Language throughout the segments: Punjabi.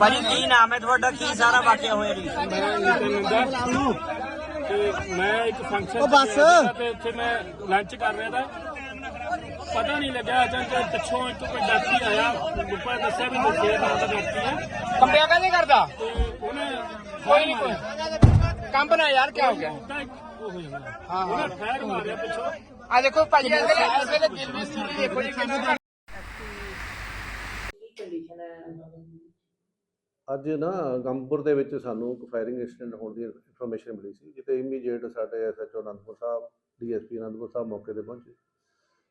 ਭਾਜੀ ਕੀ ਨਾਮ ਹੈ ਤੁਹਾਡਾ? ਕੀ ਸਾਰਾ ਵਾਕਿਆ ਹੋਇਆ ਜੀ? ਮੈਂ ਨਿਤਿਨ ਨੰਦਾ ਤੇ ਮੈਂ ਇੱਕ ਫੰਕਸ਼ਨ ਉਹ ਬੱਸ। ਤੇ ਉੱਥੇ ਮੈਂ ਲੰਚ ਕਰ ਰਿਹਾ ਤਾਂ ਪਤਾ ਨਹੀਂ ਲੱਗਿਆ ਅਚਾਨਕ ਪਿੱਛੋਂ ਇੱਕ ਕੋਈ ਵਿਅਕਤੀ ਆਇਆ ਉੱਪਰ ਦੱਸਿਆ ਵੀ ਮੁਖੇ ਦਾ ਵਿਅਕਤੀ ਹੈ। ਕੰਪਿਆ ਕਾਹਦੇ ਕਰਦਾ? ਤੇ ਉਹਨੇ ਕੋਈ ਨਹੀਂ ਕੋਈ ਕੰਪ ਨਾ ਯਾਰ ਕੀ ਹੋ ਗਿਆ? ਤਾਂ ਇੱਕ ਉਹ ਹੋ। ਜਾਂਦਾ ਹਾਂ। ਉਹਨੇ ਫੈਰ ਮਾਰਿਆ ਪਿੱਛੋਂ। ਆ ਦੇਖੋ ਭਾਜੀ ਇਸ ਵੇਲੇ ਇਸ ਵੇਲੇ ਦਿਲ ਦੀ ਸਥਿਤੀ ਦੇਖੋ ਜੀ ਕਿੰਨਾ ਅੱਜ ਨਾ ਗੰਗਪੁਰ ਦੇ ਵਿੱਚ ਸਾਨੂੰ ਇੱਕ ਫਾਇਰਿੰਗ ਇਨਸੀਡੈਂਟ ਹੋਣ ਦੀ ਇਨਫੋਰਮੇਸ਼ਨ ਮਿਲੀ ਸੀ ਜਿੱਤੇ ਇਮੀਡੀਏਟ ਸਾਡੇ ਐਸਐਚਓ ਅਨੰਦਪੁਰ ਸਾਹਿਬ, ਡੀਐਸਪੀ ਅਨੰਦਪੁਰ ਸਾਹਿਬ ਮੌਕੇ ਤੇ ਪਹੁੰਚੇ।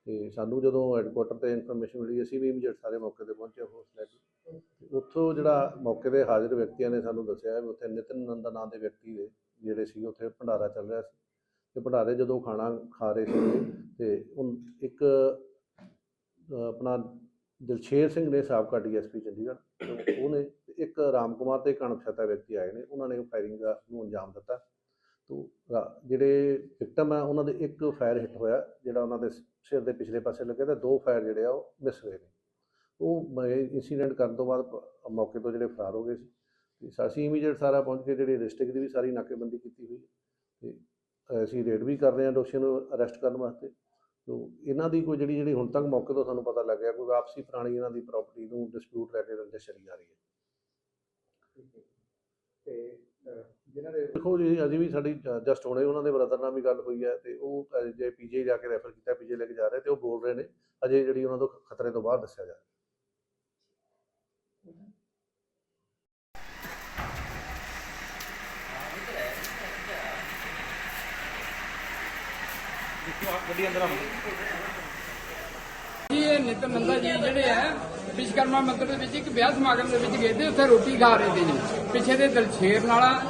ਤੇ ਸਾਨੂੰ ਜਦੋਂ ਹੈੱਡਕੁਆਟਰ ਤੇ ਇਨਫੋਰਮੇਸ਼ਨ ਮਿਲੀ, ਅਸੀਂ ਵੀ ਇਮੀਡੀਏਟ ਸਾਰੇ ਮੌਕੇ ਤੇ ਪਹੁੰਚੇ ਫੋਰਸ ਲੈ ਕੇ ਉੱਥੋਂ ਜਿਹੜਾ ਮੌਕੇ ਤੇ ਹਾਜ਼ਰ ਵਿਅਕਤੀਆਂ ਨੇ ਸਾਨੂੰ ਦੱਸਿਆ ਵੀ ਉੱਥੇ ਨਿਤਿਨ ਨੰਦਾ ਨਾਂ ਦੇ ਵਿਅਕਤੀ ਦੇ ਜਿਹੜੇ ਸੀ, ਉੱਥੇ ਭੰਡਾਰਾ ਚੱਲ ਰਿਹਾ ਸੀ। ਤੇ ਭੰਡਾਰੇ ਜਦੋਂ ਖਾਣਾ ਖਾ ਰਹੇ ਸੀ ਤੇ ਇੱਕ ਆਪਣਾ ਦਿਲਸ਼ੇਰ ਸਿੰਘ ਨੇ ਸਾਬਕਾ ਡੀਐਸਪੀ ਚੰਡੀਗੜ੍ਹ, ਤੇ ਉਹਨੇ ਇੱਕ ਰਾਮ ਕੁਮਾਰ ਤੇ ਇੱਕ ਅਣਪਛਾਤਾ ਵਿਅਕਤੀ ਆਏ ਨੇ, ਉਹਨਾਂ ਨੇ ਫਾਇਰਿੰਗ ਦਾ ਨੂੰ ਅੰਜਾਮ ਦਿੱਤਾ। ਤੋ ਜਿਹੜੇ ਵਿਕਟਮ ਆ, ਉਹਨਾਂ ਦੇ ਇੱਕ ਫਾਇਰ ਹਿੱਟ ਹੋਇਆ, ਜਿਹੜਾ ਉਹਨਾਂ ਦੇ ਸਿਰ ਦੇ ਪਿਛਲੇ ਪਾਸੇ ਲੱਗਿਆ ਤੇ ਦੋ ਫਾਇਰ ਜਿਹੜੇ ਆ, ਉਹ ਮਿਸ ਹੋਏ ਨੇ। ਉਹ ਇਨਸੀਡੈਂਟ ਕਰਨ ਤੋਂ ਬਾਅਦ ਮੌਕੇ ਤੋਂ ਜਿਹੜੇ ਫਰਾਰ ਹੋ ਗਏ ਸੀ। ਤੇ ਅਸੀਂ ਇਮੀਡੀਏਟ ਸਾਰਾ ਪਹੁੰਚ ਕੇ ਜਿਹੜੀ ਡਿਸਟ੍ਰਿਕਟ ਦੀ ਵੀ ਸਾਰੀ ਨਾਕੇਬੰਦੀ ਕੀਤੀ ਹੋਈ ਹੈ। ਤੇ ਅਸੀਂ ਰੇਡ ਵੀ ਕਰ ਰਹੇ ਹਾਂ ਦੋਸ਼ੀਆਂ ਨੂੰ ਅਰੈਸਟ ਕਰਨ ਵਾਸਤੇ। ਤੋ, ਇਹਨਾਂ ਦੀ ਕੋਈ ਜਿਹੜੀ ਜਿਹੜੀ ਹੁਣ ਤੱਕ ਮੌਕੇ ਤੋਂ ਸਾਨੂੰ ਪਤਾ ਲੱਗਿਆ, ਕੋਈ ਆਪਸੀ ਪੁਰਾਣੀ ਇਹਨਾਂ ਦੀ ਪ੍ਰਾਪਰਟੀ ਨੂੰ ਡਿਸਪਿਊਟ ਲੈ ਕੇ ਰੰਜਿਸ਼ ਚੱਲੀ ਜਾ ਰਹੀ ਹੈ। ਦੇਖੋ ਜੀ ਅਜੇ ਵੀ ਸਾਡੀ ਜਸਟ ਹੁਣੇ ਉਹਨਾਂ ਦੇ ਬ੍ਰਦਰ ਨਾਲ ਵੀ ਗੱਲ ਹੋਈ ਹੈ ਤੇ ਉਹ ਜੇ ਪੀਜੀ ਜਾ ਕੇ ਰੈਫਰ ਕੀਤਾ ਪੀਜੀ ਲੈ ਕੇ ਜਾ ਰਹੇ ਤੇ ਉਹ ਬੋਲ ਰਹੇ ਨੇ ਅਜੇ ਜਿਹੜੀ ਉਹਨਾਂ ਤੋਂ ਖਤਰੇ ਤੋਂ ਬਾਹਰ ਦੱਸਿਆ ਜਾ ਰਿਹਾ। ਜੀ ਇਹ ਨਿਤਿਨ ਨੰਦਾ ਜੀ ਜਿਹੜੇ ਆ ਵਿਸ਼ਕਰਮਾ ਮੰਦਿਰ ਦੇ ਵਿੱਚ ਇੱਕ ਵਿਆਹ ਸਮਾਗਮ ਦੇ ਵਿੱਚ ਗਏ ਤੇ ਉੱਥੇ ਰੋਟੀ ਖਾ ਰਹੇ ਸੀ ਜੀ। ਪਿੱਛੇ ਦੇ ਦਲਸ਼ੇਰ ਨਾਲਾ,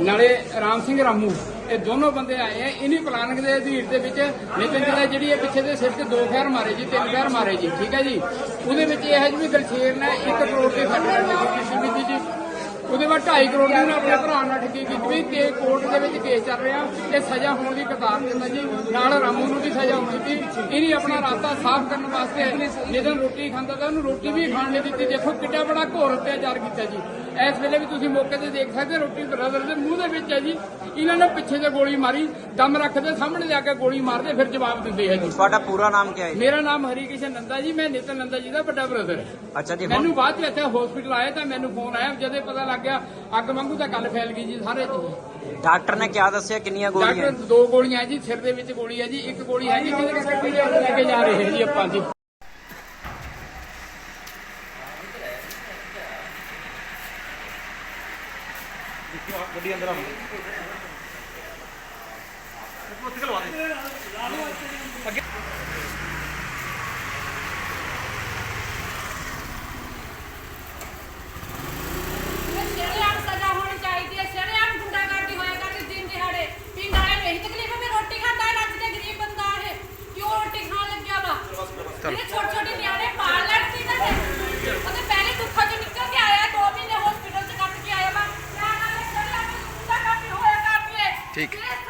ਨਾਲੇ ਰਾਮ ਸਿੰਘ ਰਾਮੂ, ਇਹ ਦੋਨੋਂ ਬੰਦੇ ਆਏ ਆ। ਇਨੀ ਪਲਾਨਿੰਗ ਦੇ ਅਧੀਰ ਦੇ ਵਿੱਚ ਨਿਤਿਨ ਜੀ ਜਿਹੜੀ ਇਹ ਪਿੱਛੇ ਦੇ ਸਿਰ ਤੇ ਦੋ ਖੈਰ ਮਾਰੇ ਜੀ, ਤਿੰਨ ਖੈਰ ਮਾਰੇ ਜੀ, ਠੀਕ ਹੈ ਜੀ। ਉਹਦੇ ਵਿੱਚ ਇਹ ਹੈ ਜੀ ਵੀ ਦਲਸ਼ੇਰ ਨੇ 1 ਕਰੋੜ ਦੀ ਸੱਟ ਲੱਗੀ ਕਿਸੇ ਵੀ ਜੀ। ਉਹਦੇ ਬਾਅਦ 2.5 ਕਰੋੜ ਦੀ ਉਹਨੇ ਆਪਣੇ ਭਰਾ ਨਾਲ ਠੱਗੀ ਕੀਤੀ ਤੇ ਕੋਰਟ ਦੇ ਵਿੱਚ ਕੇਸ ਚੱਲ ਰਿਹਾ ਇਹ ਸਜ਼ਾ ਹੋਣ ਦੀ ਕਤਾਰ ਦੇ ਅੰਦਰ ਜੀ, ਨਾਲ ਰਾਮੂ ਨੂੰ ਵੀ ਸਜ਼ਾ ਹੋਣੀ ਸੀ। ਇਹਦੀ ਆਪਣਾ ਰਾਸਤਾ ਸਾਫ਼ ਕਰਨ ਵਾਸਤੇ ਜਦੋਂ ਰੋਟੀ ਖਾਂਦਾ ਤਾਂ ਉਹਨੂੰ ਰੋਟੀ ਵੀ ਖਾਣ ਨਹੀਂ ਦਿੱਤੀ। ਦੇਖੋ ਕਿੱਡਾ ਬੜਾ ਘੋਰ ਅਤਿਆਚਾਰ ਕੀਤਾ ਜੀ। ਇਸ ਵੇਲੇ ਵੀ ਤੁਸੀਂ ਮੌਕੇ ਤੇ ਦੇਖ ਸਕਦੇ ਹੋ, ਰੋਟੀ ਬ੍ਰਦਰ ਦੇ ਮੂੰਹ ਦੇ ਵਿੱਚ ਹੈ ਜੀ। ਇਹਨਾਂ ਨੇ ਪਿੱਛੇ ਤੇ ਗੋਲੀ ਮਾਰੀ ਦਮ ਰੱਖਦੇ ਸਾਹਮਣੇ ਲਿਆ ਕੇ ਗੋਲੀ ਮਾਰਦੇ ਫਿਰ ਜਵਾਬ ਦਿੰਦੇ ਆ ਜੀ। ਤੁਹਾਡਾ ਪੂਰਾ ਨਾਮ ਕੀ ਹੈ? ਮੇਰਾ ਨਾਮ ਹਰੀ ਕ੍ਰਿਸ਼ਨ ਨੰਦਾ ਜੀ ਮੈਂ ਨਿਤਨ ਨੰਦਾ ਜੀ ਦਾ ਵੱਡਾ ਬ੍ਰਦਰ ਅੱਛਾ ਜੀ ਮੈਨੂੰ ਬਾਅਦ ਚ ਇੱਥੇ ਹਸਪੀਟਲ ਆਇਆ ਤਾਂ ਮੈਨੂੰ ਫੋਨ ਆਇਆ ਜਦੋਂ ਪਤਾ ਲੱਗ ਗਿਆ ਅੱਗ ਵਾਂਗੂ ਤਾਂ ਗੱਲ ਫੈਲ ਗਈ ਜੀ ਸਾਰੇ। ਜੀ ਡਾਕਟਰ ਨੇ ਕਿਹਾ ਦੱਸਿਆ ਕਿੰਨੀਆਂ ਗੋਲੀਆਂ? ਡਾਕਟਰ ਦੋ ਗੋਲੀਆਂ ਜੀ ਸਿਰ ਦੇ ਵਿੱਚ ਗੋਲੀ ਹੈ ਜੀ ਇੱਕ ਗੋਲੀ ਹੈ ਜੀ ਜਿਹਦੇ ਕਰਕੇ ਲੈ ਕੇ ਜਾ ਰਹੇ ਹਾਂ ਜੀ ਆਪਾਂ ਜੀ। ਸ਼ਰੇਆਮ ਸਜ਼ਾ ਹੋਣੀ ਚਾਹੀਦੀ ਹੈ। ਸ਼ਰੇਆਮ ਗੁੰਡਾਗਰਦੀ ਹੋਇਆ ਕਰਦੀ Take.